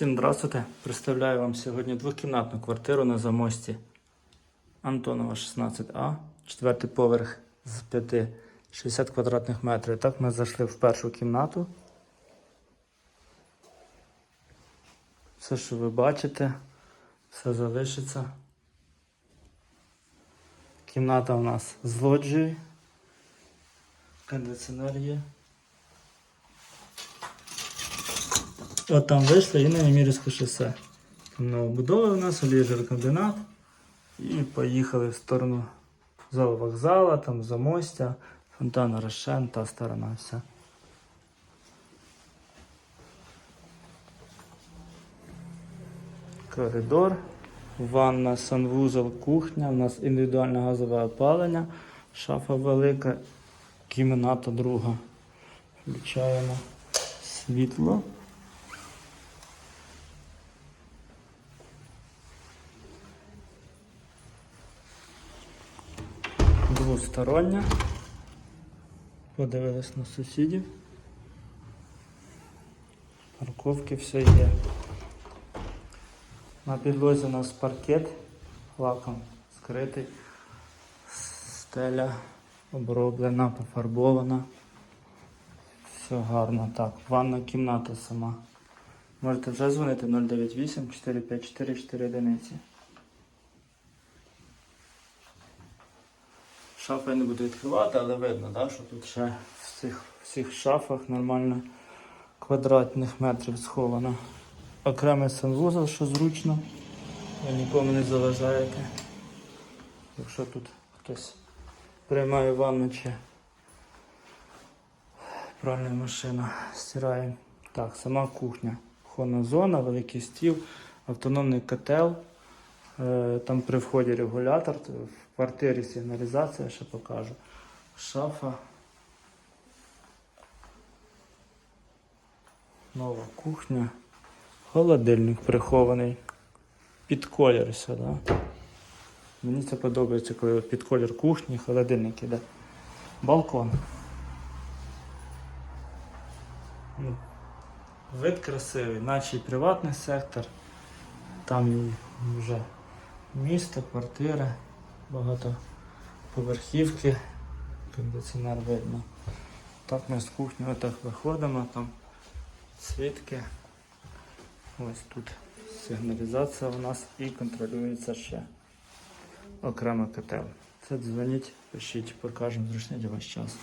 Всім здравствуйте. Представляю вам сьогодні двокімнатну квартиру на замості Антонова 16А, четвертий поверх з 5 60 квадратних метрів. Так ми зайшли в першу кімнату. Все, що ви бачите, все залишиться. Кімната у нас з лоджією. Кондиціонер є. От там вийшли і на Емірівське шосе. Там новобудови у нас, оліжеркомбінат. І поїхали в сторону зоовокзала, там замостя, фонтана Рошен, та сторона вся. Коридор, ванна, санвузол, кухня, у нас індивідуальне газове опалення, шафа велика, кімната друга. Включаємо світло. Двостороння. Подивились на сусідів. Парковки все є. На підлозі у нас паркет лаком скритий. Стеля оброблена, пофарбована. Все гарно. Так, ванна кімната сама. Можете вже дзвонити 098 454 4 одиниці. Шафи я не буду відкривати, але видно, да, що тут ще в цих всіх шафах нормально квадратних метрів сховано. Окремий санвузол, що зручно. Ви нікому не заважаєте. Якщо тут хтось приймає ванну чи пральна машина стирає. Так, сама кухня. Кухонна зона, великий стіл, автономний котел. Е, Там при вході регулятор, в квартирі сигналізація, ще покажу. Шафа. Нова кухня. Холодильник прихований. Під колір все, да? Мені це подобається, коли під колір кухні, холодильник іде. Балкон. Ну, Вид красивий, наче і приватний сектор. Там і вже місто, квартира, багато поверхівки, кондиціонер видно. Так ми з кухні отак виходимо, там світки. Ось тут сигналізація у нас і контролюється ще окремо котел. Це дзвоніть, пишіть, покажемо зручний для вас час.